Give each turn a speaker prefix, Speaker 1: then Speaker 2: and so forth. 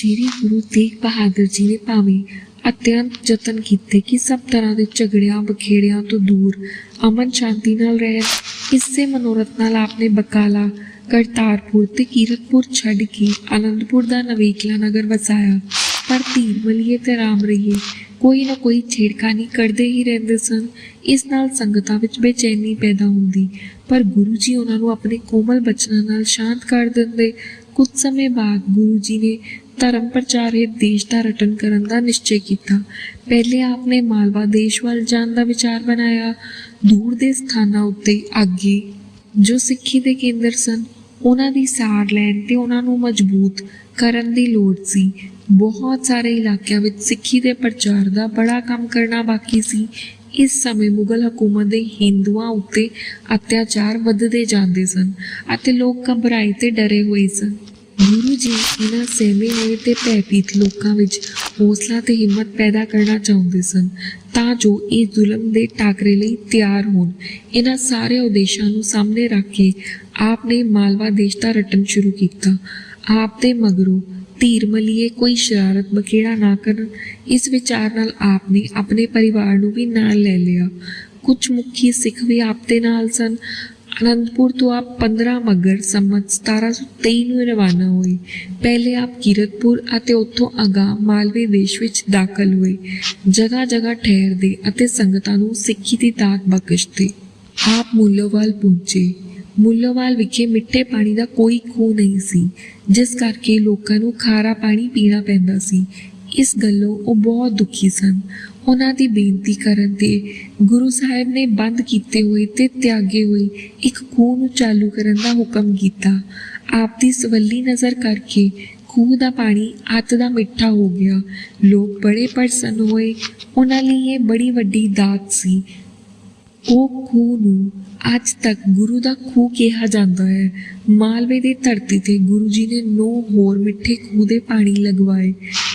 Speaker 1: ਸ਼੍ਰੀ ਗੁਰੂ ਤੇਗ ਬਹਾਦਰ ਜੀ ਨੇ ਭਾਵੇਂ ਅਤਿਅੰਤ ਯਤਨ ਕੀਤੇ ਕਿ ਸਭ ਤਰ੍ਹਾਂ ਦੇ ਝਗੜਿਆਂ ਬਖੇੜਿਆਂ ਤੋਂ ਦੂਰ ਅਮਨ ਸ਼ਾਂਤੀ ਨਾਲ ਰਹਿਣ, ਇਸੇ ਮਨੋਰਥ ਨਾਲ ਆਪਨੇ ਬਕਾਲਾ ਕਰਤਾਰਪੁਰ ਤੇ ਕੀਰਤਪੁਰ ਛੱਡ ਕੇ ਆਨੰਦਪੁਰ ਦਾ ਨਵੇਕਲਾ ਨਗਰ ਵਸਾਇਆ। ਪਰ ਧੀਰ ਮਲੀਏ ਤੇ ਰਾਮ ਰਹੀਏ, ਕੋਈ ਨਾ ਕੋਈ ਛੇੜਖਾਨੀ ਕਰਦੇ ਹੀ ਰਹਿੰਦੇ ਸਨ। ਇਸ ਨਾਲ ਸੰਗਤਾਂ ਵਿੱਚ ਬੇਚੈਨੀ ਪੈਦਾ ਹੁੰਦੀ। ਪਰ ਗੁਰੂ ਜੀ ਉਹਨਾਂ ਨੂੰ ਆਪਣੇ ਕੋਮਲ ਬਚਨਾਂ ਨਾਲ ਸ਼ਾਂਤ ਕਰ ਦਿੰਦੇ। ਕੁਝ ਸਮੇਂ ਬਾਅਦ ਗੁਰੂ ਜੀ ਨੇ ਧਰਮ ਪ੍ਰਚਾਰ ਹਿਤ ਦੇਸ਼ ਦਾ ਰਟਨ ਕਰਨ ਦਾ ਨਿਸ਼ਚੈ ਕੀਤਾ। ਪਹਿਲੇ ਆਪ ਨੇ ਮਾਲਵਾ ਦੇਸ਼ ਵੱਲ ਜਾਣ ਦਾ ਵਿਚਾਰ ਬਣਾਇਆ। ਦੂਰ ਦੇ ਸਥਾਨਾਂ ਉੱਤੇ ਅੱਗੇ ਜੋ ਸਿੱਖੀ ਦੇ ਕੇਂਦਰ ਸਨ, ਉਹਨਾਂ ਦੀ ਸਾਰ ਲੈਣ ਤੇ ਉਹਨਾਂ ਨੂੰ ਮਜ਼ਬੂਤ ਕਰਨ ਦੀ ਲੋੜ ਸੀ। ਬਹੁਤ ਸਾਰੇ ਇਲਾਕਿਆਂ ਵਿੱਚ ਸਿੱਖੀ ਦੇ ਪ੍ਰਚਾਰ ਦਾ ਬੜਾ ਕੰਮ ਕਰਨਾ ਬਾਕੀ ਸੀ। ਇਸ ਸਮੇਂ ਮੁਗਲ ਹਕੂਮਤ ਦੇ ਹਿੰਦੂਆਂ ਉੱਤੇ ਅਤਿਆਚਾਰ ਵੱਧਦੇ ਜਾਂਦੇ ਸਨ ਅਤੇ ਲੋਕ ਘਬਰਾਏ ਤੇ ਡਰੇ ਹੋਏ ਸਨ। ਜੀ, ਇਹਨਾਂ ਸਹਿਮੇ ਹੋਏ ਤੇ ਭੈਭੀਤ ਲੋਕਾਂ ਵਿੱਚ ਹੌਸਲਾ ਤੇ ਹਿੰਮਤ ਪੈਦਾ ਕਰਨਾ ਚਾਹੁੰਦੇ ਸਨ, ਤਾਂ ਜੋ ਇਹ ਜ਼ੁਲਮ ਦੇ ਟਾਕਰੇ ਲਈ ਤਿਆਰ ਹੋਣ। ਇਹਨਾਂ ਸਾਰੇ ਉਦੇਸ਼ਾਂ ਨੂੰ ਸਾਹਮਣੇ ਰੱਖ ਕੇ ਆਪ ਨੇ ਮਾਲਵਾ ਦੇਸ਼ ਦਾ ਰਟਨ ਸ਼ੁਰੂ ਕੀਤਾ। ਆਪ ਦੇ ਮਗਰੋਂ ਧੀਰ ਮਲੀਏ ਕੋਈ ਸ਼ਰਾਰਤ ਬਖੇੜਾ ਨਾ ਕਰਨ, ਇਸ ਵਿਚਾਰ ਨਾਲ ਆਪ ਨੇ ਆਪਣੇ ਪਰਿਵਾਰ ਨੂੰ ਵੀ ਨਾਲ ਲੈ ਲਿਆ। ਕੁਝ ਮੁਖੀ ਸਿੱਖ ਵੀ ਆਪ ਦੇ ਨਾਲ ਸਨ। ਅਨੰਦਪੁਰ ਤੋਂ ਆਪ 15 ਮਗਰ ਸੰਮਤ 1723 ਨੂੰ ਰਵਾਨਾ ਹੋਏ ਪਹਿਲੇ ਆਪ ਕੀਰਤਪੁਰ ਅਤੇ ਉੱਥੋਂ ਅਗਾ ਮਾਲਵੇ ਦੇਸ਼ ਵਿੱਚ ਦਾਖਲ ਹੋਏ ਜਗ੍ਹਾ ਜਗ੍ਹਾ ਠਹਿਰਦੇ ਅਤੇ ਸੰਗਤਾਂ ਨੂੰ ਸਿੱਖੀ ਦੀ ਦਾਤ ਬਖਸ਼ਦੇ। ਆਪ ਮੁੱਲੋਵਾਲ ਪਹੁੰਚੇ। ਮੁੱਲੋਵਾਲ ਵਿਖੇ ਮਿੱਠੇ ਪਾਣੀ ਦਾ ਕੋਈ ਖੂਹ ਨਹੀਂ ਸੀ, ਜਿਸ ਕਰਕੇ ਲੋਕਾਂ ਨੂੰ ਖਾਰਾ ਪਾਣੀ ਪੀਣਾ ਪੈਂਦਾ ਸੀ। ਇਸ ਗੱਲੋਂ ਉਹ ਬਹੁਤ ਦੁਖੀ ਸਨ। ਉਹਨਾਂ ਦੀ ਬੇਨਤੀ ਕਰਨ ਤੇ ਗੁਰੂ ਸਾਹਿਬ ਨੇ ਬੰਦ ਕੀਤੇ ਹੋਏ ਤੇ ਤਿਆਗੇ ਹੋਏ ਇੱਕ ਖੂਹ ਨੂੰ ਚਾਲੂ ਕਰਨ ਦਾ ਹੁਕਮ ਕੀਤਾ। ਆਪ ਦੀ ਸਵੱਲੀ ਨਜ਼ਰ ਕਰਕੇ ਖੂਹ ਦਾ ਪਾਣੀ ਅੱਤ ਦਾ ਮਿੱਠਾ ਹੋ ਗਿਆ। ਲੋਕ ਬੜੇ ਪ੍ਰਸੰਨ ਹੋਏ। ਉਹਨਾਂ ਲਈ ਇਹ ਬੜੀ ਵੱਡੀ ਦਾਤ ਸੀ। ਉਹ ਖੂਹ ਨੂੰ ਅੱਜ ਤੱਕ ਗੁਰੂ ਦਾ ਖੂਹ ਕਿਹਾ ਜਾਂਦਾ ਹੈ। ਮਾਲਵੇ ਦੀ ਧਰਤੀ ਤੇ ਗੁਰੂ ਜੀ ਨੇ ਨੌ ਹੋਰ ਮਿੱਠੇ ਖੂਹ ਦੇ ਪਾਣੀ ਲਗਵਾਏ।